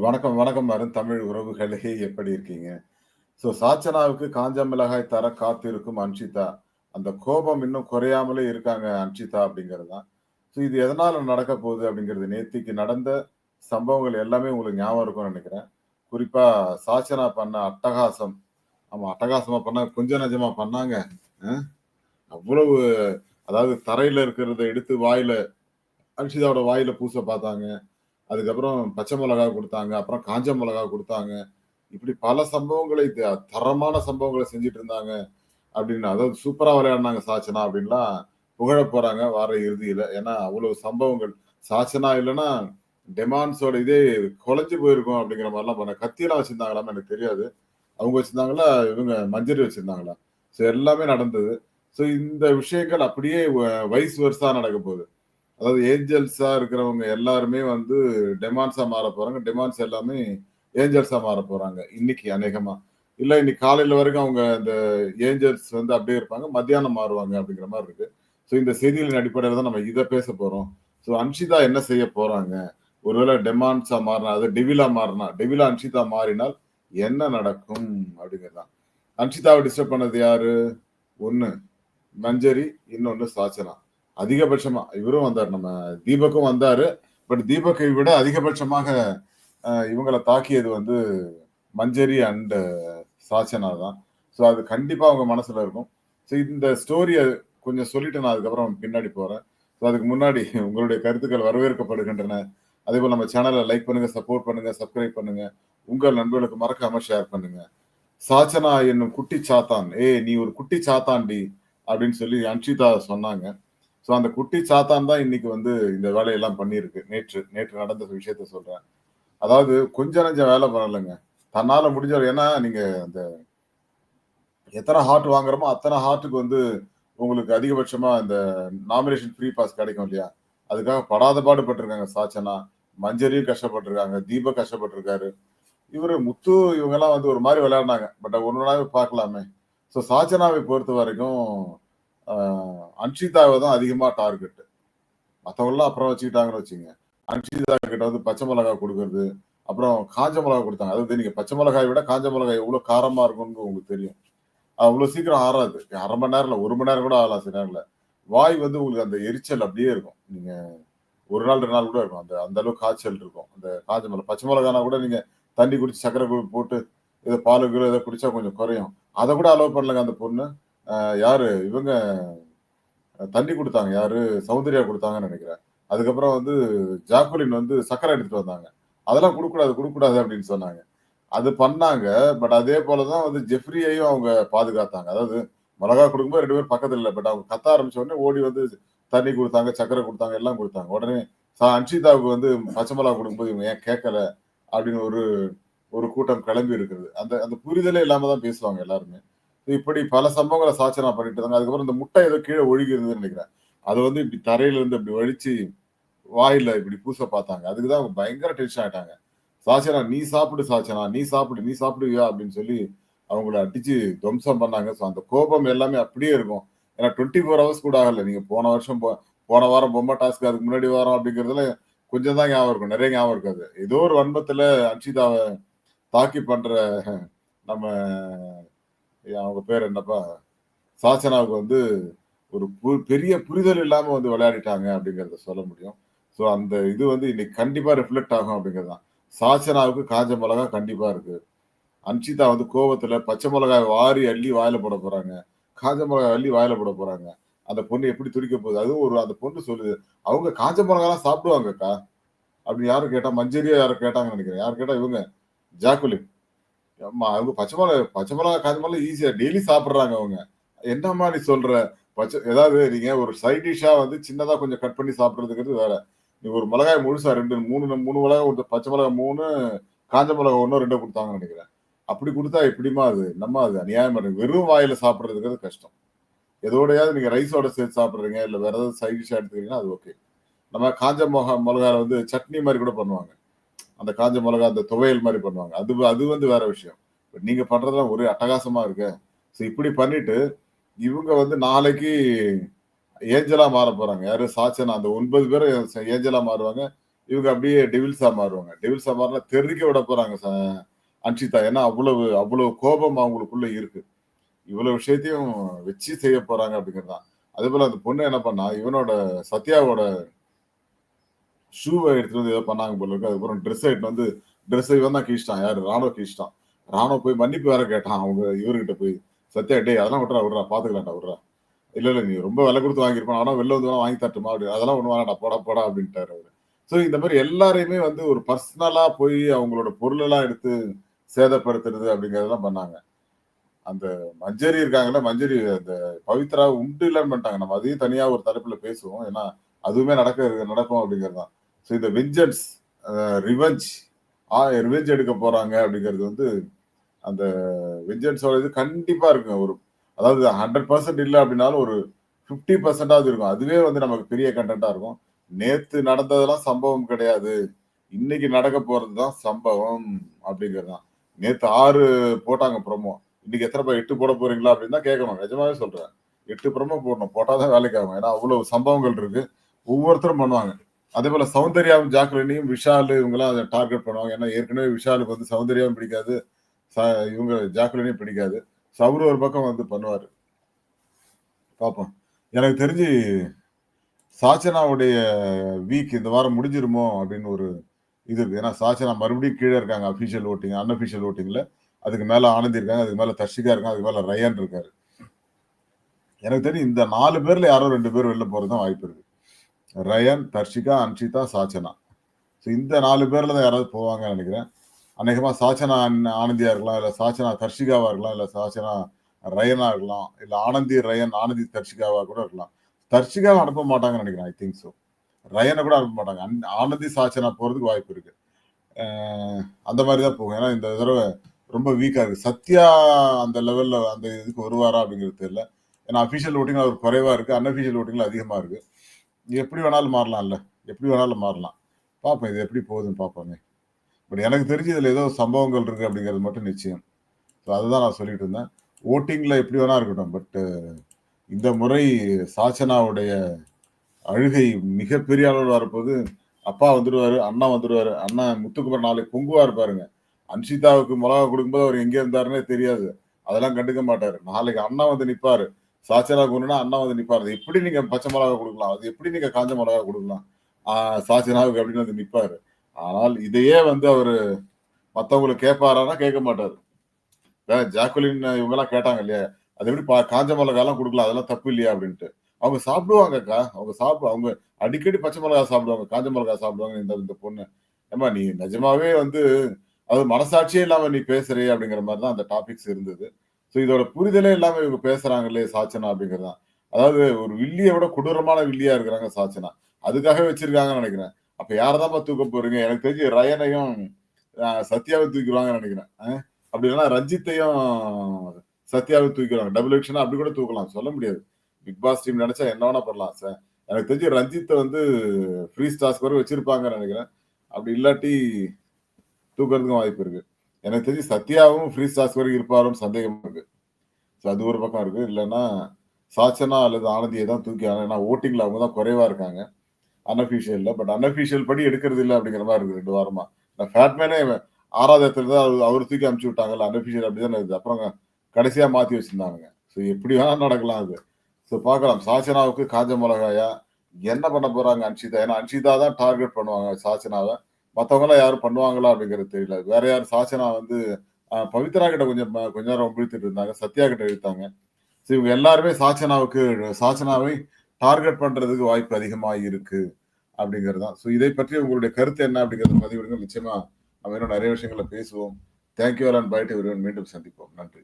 வணக்கம், வணக்கம் அருண் தமிழ் உறவுகளே எப்படி இருக்கீங்க? ஸோ சாச்சனாவுக்கு காஞ்ச மிளகாய் தர காத்திருக்கும் அன்ஷிதா. அந்த கோபம் இன்னும் குறையாமலே இருக்காங்க அன்ஷிதா அப்படிங்கிறது தான். ஸோ இது எதனால் நடக்க போகுது அப்படிங்கிறது நேத்திக்கு நடந்த சம்பவங்கள் எல்லாமே உங்களுக்கு ஞாபகம் இருக்கும்னு நினைக்கிறேன் குறிப்பாக சாச்சனா பண்ண அட்டகாசம். ஆமாம் அட்டகாசமாக பண்ணா கொஞ்சம் நஞ்சமாக பண்ணாங்க. அவ்வளவு அதாவது தரையில் இருக்கிறத எடுத்து வாயில் அன்ஷிதாவோட வாயில் பூச பார்த்தாங்க. அதுக்கப்புறம் பச்சை மிளகா கொடுத்தாங்க அப்புறம் காஞ்ச மிளகா கொடுத்தாங்க இப்படி பல சம்பவங்களை த தரமான சம்பவங்களை செஞ்சுட்டு இருந்தாங்க. அப்படின்னு அதாவது சூப்பராக விளையாடினாங்க சாச்சனா அப்படின்லாம் புகழப் போறாங்க வார இறுதியில. ஏன்னா அவ்வளவு சம்பவங்கள். சாச்சனா இல்லைன்னா டெமான்ஸோட இதே குலைஞ்சு போயிருக்கும் அப்படிங்கிற மாதிரிலாம் பண்ண கத்தியெல்லாம் வச்சிருந்தாங்களான்னு எனக்கு தெரியாது. அவங்க வச்சிருந்தாங்களா? இவங்க மஞ்சரி வச்சிருந்தாங்களா? ஸோ எல்லாமே நடந்தது. ஸோ இந்த விஷயங்கள் அப்படியே வ வைஸ் நடக்க போகுது. அதாவது ஏஞ்சல்ஸா இருக்கிறவங்க எல்லாருமே வந்து டெமான்ஸா மாற போறாங்க. டெமான்ஸ் எல்லாமே ஏஞ்சல்ஸா மாறப் போறாங்க. இன்னைக்கு அநேகமா. இல்ல இன்னைக்கு காலையில வரைக்கும் அவங்க இந்த ஏஞ்சல்ஸ் வந்து அப்படியே இருப்பாங்க. மத்தியானம் மாறுவாங்க அப்படிங்கிற மாதிரி இருக்கு. ஸோ இந்த செய்திகளின் அடிப்படையில் தான் நம்ம இதை பேச போறோம். ஸோ அன்ஷிதா என்ன செய்ய போறாங்க? ஒருவேளை டெமான்ஸா மாறினா, அது டெவிலா மாறினா, டெவிலா அன்ஷிதா மாறினால் என்ன நடக்கும்? அப்படிங்கிறது தான். டிஸ்டர்ப் பண்ணது யாரு? ஒன்று மஞ்சரி, இன்னொன்னு சாச்சனா. அதிகபட்சமா இவரும் வந்தார் நம்ம தீபக்கும் வந்தாரு. பட் தீபக்கை விட அதிகபட்சமாக இவங்களை தாக்கியது வந்து மஞ்சரி அண்ட் சாச்சனா தான். ஸோ அது கண்டிப்பா அவங்க மனசுல இருக்கும். ஸோ இந்த ஸ்டோரியை கொஞ்சம் சொல்லிட்டு நான் அதுக்கப்புறம் பின்னாடி போறேன். ஸோ அதுக்கு முன்னாடி உங்களுடைய கருத்துக்கள் வரவேற்கப்படுகின்றன. அதே போல் நம்ம சேனலை லைக் பண்ணுங்க, சப்போர்ட் பண்ணுங்க, சப்ஸ்கிரைப் பண்ணுங்க. உங்கள் நண்பர்களுக்கு மறக்காம ஷேர் பண்ணுங்க. சாச்சனா என்னும் குட்டி சாத்தான். "ஏய் நீ ஒரு குட்டி சாத்தான்டி" அப்படின்னு சொல்லி அன்ஷிதா சொன்னாங்க. ஸோ அந்த குட்டி சாத்தான் தான் இன்னைக்கு வந்து இந்த வேலையெல்லாம் பண்ணியிருக்கு. நேற்று நேற்று நடந்த விஷயத்த சொல்றேன். அதாவது கொஞ்சம் நெஞ்சம் வேலை பண்ணலைங்க தன்னால முடிஞ்ச ஏன்னா நீங்க அந்த எத்தனை ஹார்ட் வாங்குறோமோ, அத்தனை ஹார்ட்டுக்கு வந்து உங்களுக்கு அதிகபட்சமா இந்த நாமினேஷன் ஃப்ரீ பாஸ் கிடைக்கும் இல்லையா? அதுக்காக படாத பாடுபட்டிருக்காங்க சாச்சனா. மஞ்சரியும் கஷ்டப்பட்டிருக்காங்க தீபக் கஷ்டப்பட்டிருக்காரு இவரு முத்து இவங்கெல்லாம் வந்து ஒரு மாதிரி விளையாடினாங்க பட் ஒன்னொன்னாவே பார்க்கலாமே. ஸோ சாச்சனாவை பொறுத்த வரைக்கும் அன்ஷிதாவை தான் அதிகமாக டார்கெட். மற்றவங்களாம் அப்புறம் வச்சுக்கிட்டாங்கன்னு வச்சுக்கங்க. அன்ஷிதா கிட்ட வந்து பச்சை மிளகா கொடுக்கறது அப்புறம் காஞ்ச மிளகா கொடுத்தாங்க அதாவது நீங்கள் பச்சை மிளகாய் விட காஞ்ச மிளகாய் எவ்வளோ காரமாக இருக்கும்னு உங்களுக்கு தெரியும். அவ்வளோ சீக்கிரம் ஆறாது. அரை மணி நேரம் ஒரு மணி நேரம் கூட ஆகலாம் சில நேரங்கள்ல. வாய் வந்து உங்களுக்கு அந்த எரிச்சல் அப்படியே இருக்கும். நீங்கள் ஒரு நாள் ரெண்டு நாள் கூட இருக்கும். அந்த அந்த அளவுக்கு காய்ச்சல் இருக்கும். அந்த காஞ்ச மிளகா. பச்சை மிளகானா கூட நீங்கள் தண்ணி குடிச்சு சர்க்கரை போட்டு ஏதோ பாலு கீலோ ஏதோ குடிச்சா கொஞ்சம் குறையும். அதை கூட அலோவ் பண்ணலங்க அந்த பொண்ணு. யாரு இவங்க தண்ணி கொடுத்தாங்க யாரு சௌந்தர்யா கொடுத்தாங்கன்னு நினைக்கிறேன் அதுக்கப்புறம் வந்து ஜாக்குலின் வந்து சக்கரை எடுத்துட்டு வந்தாங்க. அதெல்லாம் கொடுக்கூடாது கொடுக்கூடாது அப்படின்னு சொன்னாங்க. அது பண்ணாங்க. பட் அதே போலதான் வந்து ஜெஃப்ரியையும் அவங்க பாதுகாத்தாங்க. அதாவது மிளகா கொடுக்கும்போது ரெண்டு பேரும் பக்கத்துல இல்லை பட் அவங்க கத்த ஆரம்பிச்ச உடனே ஓடி வந்து தண்ணி கொடுத்தாங்க சக்கரை கொடுத்தாங்க எல்லாம் கொடுத்தாங்க உடனே சா அன்ஷிதாவுக்கு வந்து பச்சை மிளகா கொடுக்கும்போது இவங்க ஏன் கேட்கல? அப்படின்னு ஒரு ஒரு கூட்டம் கிளம்பி இருக்கிறது. அந்த அந்த புரிதலே இல்லாம தான் பேசுவாங்க எல்லாருமே. இப்படி பல சம்பவங்களை சாச்சனா பண்ணிட்டு இருந்தாங்க. அதுக்கப்புறம் இந்த முட்டை ஏதோ கீழே ஒழுகி இருந்ததுன்னு அது வந்து இப்படி தரையில இருந்து இப்படி வழிச்சு வாயில இப்படி பூச பார்த்தாங்க. அதுக்கு தான் அவங்க பயங்கர டென்ஷன் ஆயிட்டாங்க. சாச்சனா "நீ சாப்பிடு சாச்சனா, நீ சாப்பிடு, நீ சாப்பிடுவியா?" அப்படின்னு சொல்லி அவங்கள அடிச்சு துவம்சம் பண்ணாங்க. ஸோ அந்த கோபம் எல்லாமே அப்படியே இருக்கும். ஏன்னா 24 ஹவர்ஸ் கூட ஆகல. நீங்க போன வருஷம் போ போன வாரம் பொம்மை டாஸ்க் அதுக்கு முன்னாடி வாரம் அப்படிங்கிறதுல கொஞ்சம் தான் ஞாபகம் இருக்கும். நிறைய ஞாபகம் இருக்காது. ஏதோ ஒரு வன்பத்துல அன்ஷிதாவ தாக்கி பண்ற நம்ம அவங்க பேர் என்னப்பா? சாசனாவுக்கு வந்து ஒரு பு பெரிய புரிதல் இல்லாம வந்து விளையாடிட்டாங்க அப்படிங்கிறத சொல்ல முடியும். ஸோ அந்த இது வந்து இன்னைக்கு கண்டிப்பா ரிஃப்ளெக்ட் ஆகும் அப்படிங்கிறது தான். சாச்சனாவுக்கு காஞ்ச மிளகா கண்டிப்பா இருக்கு. அன்ஷிதா வந்து கோவத்துல பச்சை மிளகாய் வாரி அள்ளி வாயில போட போறாங்க. காஞ்ச மிளகாய் அள்ளி வாயில போடப் போறாங்க. அந்த பொண்ணு எப்படி துடிக்க போகுது? அதுவும் ஒரு அந்த பொண்ணு சொல்லுது. அவங்க காஞ்ச மிளகாலாம் சாப்பிடுவாங்கக்கா. அப்படி யாரும் கேட்டா? மஞ்சரியா யாரும் கேட்டாங்கன்னு நினைக்கிறேன் யார் கேட்டா? இவங்க ஜாக்குலின். அம்மா அவங்க பச்சை மிளகா பச்சை மிளகா, காஞ்ச மிளகா ஈஸியா டெய்லி சாப்பிட்றாங்க அவங்க. என்னம்மா நீ சொல்ற? பச்சை ஏதாவது நீங்க ஒரு சைட் டிஷ்ஷா வந்து சின்னதா கொஞ்சம் கட் பண்ணி சாப்பிடுறதுங்கிறது வேற. நீ ஒரு மிளகாய் முழுசா 2 3 3 மிளகா ஒரு பச்சை மிளகா 3 காஞ்ச மிளகா 1 2 கொடுத்தாங்கன்னு நினைக்கிறேன் அப்படி கொடுத்தா எப்படிம்மா அது? என்னம்மா அது? அநியாயம் வெறும் வாயில சாப்பிட்றதுக்கு கஷ்டம். எதோடையாவது நீங்க ரைஸோட சேர்த்து சாப்பிட்றீங்க இல்ல வேற ஏதாவது சைட் டிஷ்ஷா எடுத்துக்கிறீங்கன்னா அது ஓகே. நம்ம காஞ்ச மிளகா மிளகால வந்து சட்னி மாதிரி கூட பண்ணுவாங்க. அந்த காஞ்ச மிளகா அந்த துவையல் மாதிரி பண்ணுவாங்க. அது அது வந்து வேற விஷயம். பட் நீங்க பண்றதெல்லாம் ஒரே அட்டகாசமா இருக்கே. ஸோ இப்படி பண்ணிட்டு இவங்க வந்து நாளைக்கு ஏஞ்சலா மாறப் போறாங்க. யாரு? சாச்சனா. அந்த ஒன்பது பேர் ஏஞ்சலா மாறுவாங்க. இவங்க அப்படியே டெவில்ஸா மாறுவாங்க டெவில்ஸா மாறினா தெறிக்க விட போறாங்க ச- அன்ஷிதா ஏன்னா அவ்வளவு அவ்வளவு கோபம் அவங்களுக்குள்ள இருக்கு இவ்வளவு விஷயத்தையும் வச்சு செய்ய போறாங்க அப்படிங்கிறது தான் அதே போல அந்த பொண்ணு என்ன பண்ணா இவனோட சத்யாவோட ஷூவை எடுத்துட்டு வந்து ஏதோ பண்ணாங்க போல இருக்கு. அதுக்கப்புறம் ட்ரெஸ் எடுத்து வந்து ட்ரெஸ் இவன் தான் கீழ்ச்சிட்டான் யாரு? ராணுவ கீழ்ச்சிட்டான் ராணுவ போய் மன்னிப்பு வேற கேட்டான். அவங்க இவர்கிட்ட போய் சத்யா டேய் அதெல்லாம் விட்றா விட்றா பாத்துக்கலாம்டா விட்றா. இல்ல இல்ல நீ ரொம்ப விலை கொடுத்து வாங்கியிருப்பான். ஆனா வெளில வந்து வேணா வாங்கி தட்டுமா அப்படி அதெல்லாம் ஒண்ணு வேணாடா போடா போடா அப்படின்ட்டாரு அவரு. ஸோ இந்த மாதிரி எல்லாரையுமே வந்து ஒரு பர்சனலா போய் அவங்களோட பொருளெல்லாம் எடுத்து சேதப்படுத்துறது அப்படிங்கறதெல்லாம் பண்ணாங்க. அந்த மஞ்சரி இருக்காங்கல்ல மஞ்சரி அந்த பவித்ரா உண்டு இல்லைன்னு பண்ணிட்டாங்க. நம்ம அதையும் தனியா ஒரு தலைப்புல பேசுவோம். ஏன்னா அதுவுமே நடக்க நடக்கும் அப்படிங்கிறது தான் ஸோ இந்த வெஞ்சன்ஸ் ரிவெஞ்ச் ஆ ரிவெஞ்ச் எடுக்க போறாங்க அப்படிங்கிறது வந்து அந்த வெஞ்சன்ஸோட இது கண்டிப்பா இருக்குங்க. ஒரு அதாவது ஹண்ட்ரட் பர்சன்ட் இல்லை அப்படின்னாலும் ஒரு ஃபிஃப்டி பர்சன்டாவது இருக்கும். அதுவே வந்து நமக்கு பெரிய கண்டென்ட்டா இருக்கும். நேத்து நடந்ததெல்லாம் சம்பவம் கிடையாது. இன்னைக்கு நடக்க போறது தான் சம்பவம் அப்படிங்கிறது தான். நேத்து ஆறு போட்டாங்க ப்ரமோ இன்னைக்கு எத்தனை பேர் எட்டு போட போறீங்களா அப்படின்னு தான் கேட்கணும். நிஜமாவே சொல்றேன். எட்டு ப்ரமோ போடணும். போட்டால் தான் வேலைக்கு ஆகும். ஏன்னா அவ்வளவு சம்பவங்கள் இருக்கு. ஒவ்வொருத்தரும் பண்ணுவாங்க. அதே போல சௌந்தர்யாவும் ஜாக்லினையும் விஷால் இவங்கெல்லாம் அதை டார்கெட் பண்ணுவாங்க. ஏன்னா ஏற்கனவே விஷாலுக்கு வந்து சௌந்தர்யாவும் பிடிக்காது. ச- இவங்க ஜாக்லினையும் பிடிக்காது. ஸோ அவரு ஒரு பக்கம் வந்து பண்ணுவார். பார்ப்போம் எனக்கு தெரிஞ்சு சாச்சனாவுடைய வீக் இந்த வாரம் முடிஞ்சிருமோ அப்படின்னு ஒரு இது இருக்கு. ஏன்னா சாச்சனா மறுபடியும் கீழே இருக்காங்க அஃபிஷியல் ஓட்டிங் அன்அஃபிஷியல் ஓட்டிங்கில் அதுக்கு மேலே ஆனந்தி இருக்காங்க அதுக்கு மேலே தர்ஷிகா இருக்காங்க அதுக்கு மேலே ரயான் இருக்காரு. எனக்கு தெரியும் இந்த நாலு பேரில் யாரோ ரெண்டு பேர் வெளில போகிறது தான் வாய்ப்பு இருக்குது ரயன் தர்ஷிகா அன்ஷிதா சாச்சனா. ஸோ இந்த நாலு பேர்ல தான் யாராவது போவாங்கன்னு நினைக்கிறேன். அநேகமாக சாச்சனா ஆனந்தியா இருக்கலாம் இல்லை சாச்சனா தர்ஷிகாவா இருக்கலாம் இல்லை சாச்சனா ரயனா இருக்கலாம் இல்லை ஆனந்தி ரயன் ஆனந்தி தர்ஷிகாவா கூட இருக்கலாம். தர்ஷிகாவை அனுப்ப மாட்டாங்கன்னு நினைக்கிறேன் ஐ திங்க் ஸோ ரயனை கூட அனுப்ப மாட்டாங்க. அன்- ஆனந்தி சாச்சனா போறதுக்கு வாய்ப்பு இருக்கு. அந்த மாதிரி தான் போகும். ஏன்னா இந்த தடவை ரொம்ப வீக்காக இருக்கு. சத்யா அந்த லெவலில் அந்த இதுக்கு வருவாரா அப்படிங்கிறது தெரியல. ஏன்னா அஃபிஷியல் ஓட்டிங்கில் அவர் குறைவாக இருக்குது அன்அபிஷியல் ஓட்டிங்கில் அதிகமாக இருக்குது எப்படி வேணாலும் மாறலாம்ல. எப்படி வேணாலும் மாறலாம். பார்ப்போம் இது எப்படி போகுதுன்னு பார்ப்போமே பட் எனக்கு தெரிஞ்சு இதில் ஏதோ சம்பவங்கள் இருக்குது அப்படிங்கிறது மட்டும் நிச்சயம். ஸோ அதுதான் நான் சொல்லிட்டு இருந்தேன். ஓட்டிங்கில் எப்படி வேணா இருக்கட்டும். பட்டு இந்த முறை சாச்சனாவுடைய அழுகை மிகப்பெரிய அளவில் வரப்போது அப்பா வந்துடுவார் அண்ணா வந்துடுவார் அண்ணா முத்துக்குமார் நாளைக்கு பொங்குவார் இருப்பாருங்க அன்ஷிதாவுக்கு மிளகா கொடுக்கும்போது அவர் எங்கே இருந்தாருன்னே தெரியாது. அதெல்லாம் கண்டுக்க மாட்டார். நாளைக்கு அண்ணா வந்து நிற்பாரு சாச்சனா கொண்டுனா அண்ணா வந்து நிப்பாரு. எப்படி நீங்க பச்சை மிளகா கொடுக்கலாம்? அது எப்படி நீங்க காஞ்ச மிளகா கொடுக்கலாம்? ஆஹ் அப்படின்னு வந்து நிப்பாரு? ஆனால் இதையே வந்து அவரு மத்தவங்களுக்கு கேட்பாரானா கேட்க மாட்டாரு. ஜாக்குலின் இவங்க எல்லாம் கேட்டாங்க இல்லையா? அது எப்படி பா- காஞ்ச மிளகாலாம் கொடுக்கலாம்? அதெல்லாம் தப்பு இல்லையா அப்படின்ட்டு. அவங்க சாப்பிடுவாங்கக்கா. அவங்க சாப்பிடு அவங்க அடிக்கடி பச்சை மிளகா சாப்பிடுவாங்க காஞ்ச மிளகா சாப்பிடுவாங்க இந்த இந்த பொண்ணு. ஏமா நீ நிஜமாவே வந்து அது மனசாட்சியே இல்லாம நீ பேசுறே அப்படிங்கிற மாதிரி தான் அந்த டாபிக்ஸ் இருந்தது. ஸோ இதோட புரிதலே இல்லாம இவங்க பேசுறாங்களே சாச்சனா அப்படிங்கிறது தான் அதாவது ஒரு வில்லியை விட கொடூரமான வில்லியா இருக்கிறாங்க சாச்சனா. அதுக்காக வச்சிருக்காங்கன்னு நினைக்கிறேன். அப்ப யாரதாப்பா தூக்க போறீங்க? எனக்கு தெரிஞ்சு ரயனையும் சத்யாவை தூக்கிடுவாங்கன்னு நினைக்கிறேன். அப்படி இல்லைன்னா ரஞ்சித்தையும் சத்யாவை தூக்கிடுவாங்க. டபுள் எக்ஷனா அப்படி கூட தூக்கலாம். சொல்ல முடியாது. பிக் பாஸ் டீம் நினைச்சா என்ன வேணா பண்ணலாம் சார் எனக்கு தெரிஞ்சு ரஞ்சித்தை வந்து ஃப்ரீ ஸ்டார்ஸ் வரை வச்சிருப்பாங்கன்னு நினைக்கிறேன். அப்படி இல்லாட்டி தூக்கிறதுக்கும் வாய்ப்பு இருக்கு. எனக்கு தெரிஞ்சு சத்யாவும் ஃப்ரீ ஸ்டார்ஸ் வரைக்கும் இருப்பாருன்னு சந்தேகம் இருக்கு. ஸோ அது ஒரு பக்கம் இருக்கு. இல்லைன்னா சாச்சனா அல்லது ஆனந்தியை தான் தூக்கி ஏன்னா ஓட்டிங்ல அவங்க தான் குறைவா இருக்காங்க. அன்அஃபிஷியல்ல பட் அன்அஃபிஷியல் படி எடுக்கிறது இல்லை அப்படிங்கிற மாதிரி இருக்கு ரெண்டு வாரமா. நான் ஃபேட்மேனே ஆறாவது இடத்துல தான் அவர் அவர் தூக்கி அமுச்சு விட்டாங்கல்ல அன்அஃபிஷியல் அப்படிதான் இருக்குது அப்புறம் கடைசியா மாத்தி வச்சிருந்தாங்க ஸோ எப்படி வேணால் நடக்கலாம் அது. ஸோ பார்க்கலாம். சாச்சனாவுக்கு காஞ்ச மிளகாயா? என்ன பண்ண போறாங்க அன்ஷிதா? ஏன்னா அன்ஷிதா தான் டார்கெட் பண்ணுவாங்க சாச்சனாவை. மற்றவங்களாம் யாரும் பண்ணுவாங்களா அப்படிங்கிறது தெரியல. வேற யாரும் சாச்சனா வந்து பவித்ரா கிட்ட கொஞ்சம் கொஞ்ச நேரம் இழுத்துட்டு இருந்தாங்க. சத்யா கிட்ட இழுத்தாங்க ஸோ இவங்க எல்லாருமே சாச்சனாவுக்கு சாச்சனாவை டார்கெட் பண்றதுக்கு வாய்ப்பு அதிகமாக இருக்கு அப்படிங்கிறது தான். ஸோ இதை பற்றி உங்களுடைய கருத்து என்ன அப்படிங்கிறது பதிவிடுங்க. நிச்சயமா நம்ம இன்னும் நிறைய விஷயங்களை பேசுவோம். தேங்க்யூ அண்ட் பைட் மீண்டும் சந்திப்போம். நன்றி.